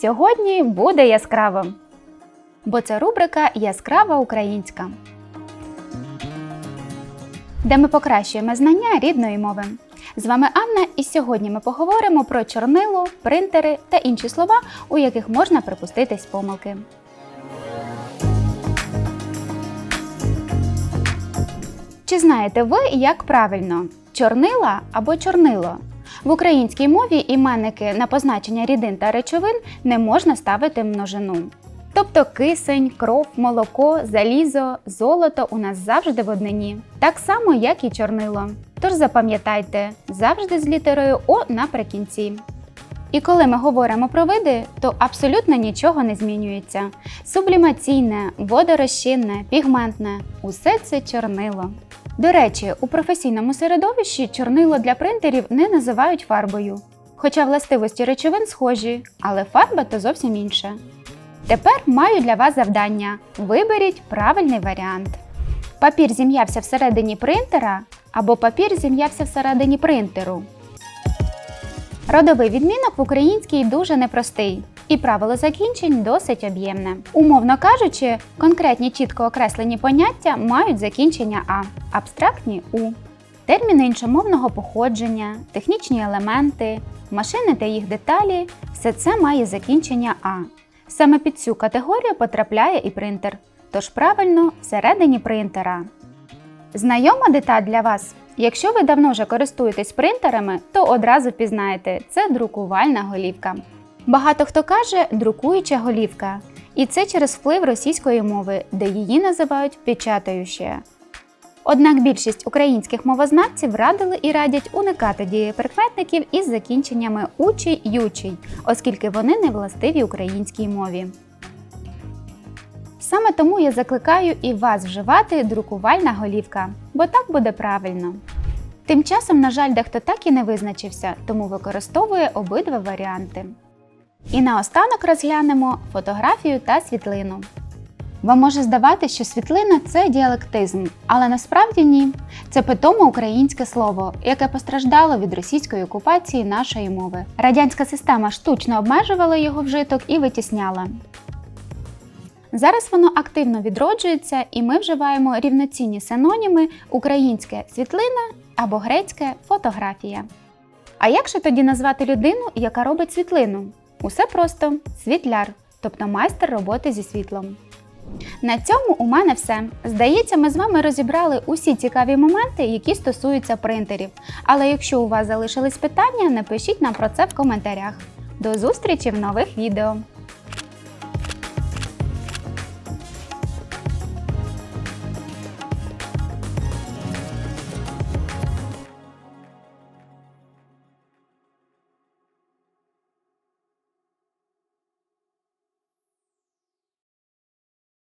Сьогодні буде яскраво, бо це рубрика Яскрава українська, де ми покращуємо знання рідної мови. З вами Анна, і сьогодні ми поговоримо про чорнило, принтери та інші слова, у яких можна припуститись помилки. Чи знаєте ви, як правильно чорнила або чорнило? В українській мові іменники на позначення рідин та речовин не можна ставити множину. Тобто кисень, кров, молоко, залізо, золото у нас завжди в однині, так само, як і чорнило. Тож запам'ятайте, завжди з літерою О наприкінці. І коли ми говоримо про види, то абсолютно нічого не змінюється. Сублімаційне, водорозчинне, пігментне усе це чорнило. До речі, у професійному середовищі чорнило для принтерів не називають фарбою. Хоча властивості речовин схожі, але фарба то зовсім інша. Тепер маю для вас завдання: виберіть правильний варіант. Папір зім'явся всередині принтера або папір зім'явся всередині принтеру. Родовий відмінок в українській дуже непростий, і правило закінчень досить об'ємне. Умовно кажучи, конкретні чітко окреслені поняття мають закінчення А, абстрактні У. Терміни іншомовного походження, технічні елементи, машини та їх деталі все це має закінчення А. Саме під цю категорію потрапляє і принтер, тож правильно всередині принтера. Знайома деталь для вас? Якщо ви давно вже користуєтесь принтерами, то одразу пізнаєте, це друкувальна голівка. Багато хто каже друкуюча голівка, і це через вплив російської мови, де її називають печатаюча. Однак більшість українських мовознавців радили і радять уникати дієприкметників із закінченнями учий ючий, оскільки вони не властиві українській мові. Саме тому я закликаю і вас вживати друкувальна голівка, бо так буде правильно. Тим часом, на жаль, дехто так і не визначився, тому використовує обидва варіанти. І наостанок розглянемо фотографію та світлину. Вам може здавати, що світлина це діалектизм, але насправді ні. Це питоме українське слово, яке постраждало від російської окупації нашої мови. Радянська система штучно обмежувала його вжиток і витісняла. Зараз воно активно відроджується, і ми вживаємо рівноцінні синоніми українське світлина або грецьке фотографія. А як же тоді назвати людину, яка робить світлину? Усе просто світляр, тобто майстер роботи зі світлом. На цьому у мене все. Здається, ми з вами розібрали усі цікаві моменти, які стосуються принтерів. Але якщо у вас залишились питання, напишіть нам про це в коментарях. До зустрічі в нових відео!